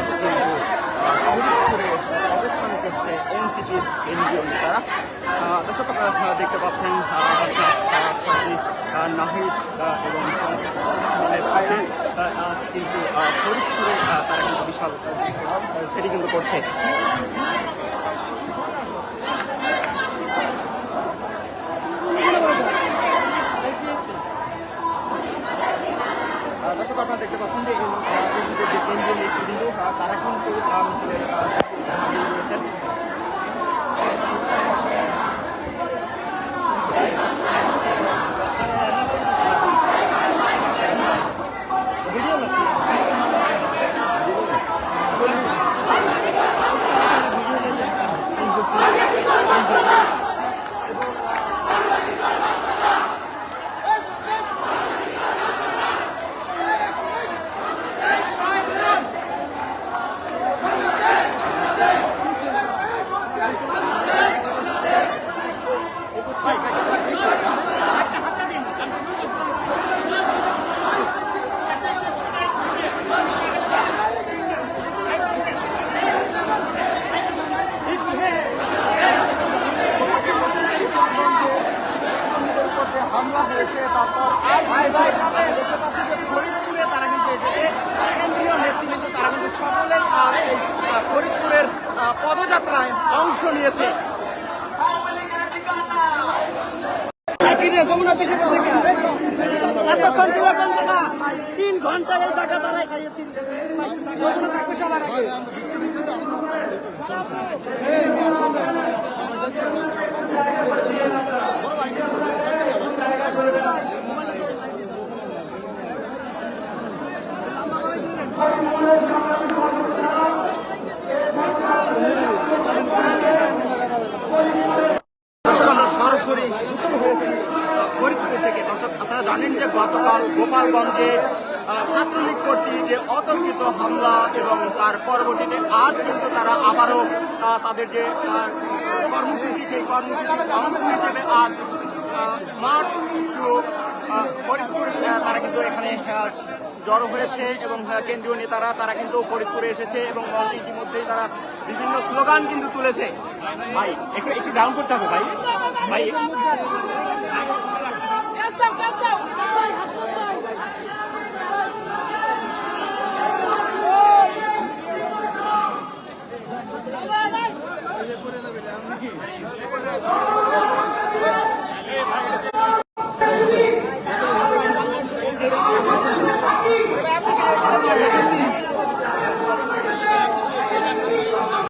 কিন্তু ফরিদপুরে অবস্থান করছে দেখতে পাচ্ছেন নাহিদ বিশাল সেটি কিন্তু করছে দর্শক আপনারা দেখতে পাচ্ছেন যে কেন্দ্রীয় তারা হামলা হয়েছে তারপর ফরিদপুরে তারা কিন্তু এসেছে। কেন্দ্রীয় নেতৃবৃন্দ তারা কিন্তু সকলেই আজ এই ফরিদপুরের পদযাত্রায় অংশ নিয়েছে। তিন ঘণ্টা এই জায়গা দাঁড়ায় খাইয়েছি সবার জানেন যে গতকাল গোপালগঞ্জে ছাত্রলীগ কর্তৃক যে অতর্কিত হামলা এবং তার পরবর্তীতে আজ কিন্তু তারা আবারও তাদের যে কর্মসূচি, সেই কর্মসূচির অংশ হিসেবে আজ মার্চ তারা কিন্তু এখানে জড়ো হয়েছে এবং কেন্দ্রীয় নেতারা, তারা কিন্তু ফরিদপুরে এসেছে এবং মঞ্চে ইতিমধ্যেই তারা বিভিন্ন স্লোগান কিন্তু তুলেছে। ভাই, একটু একটু ডাউন করতে হবে, ভাই। ভাই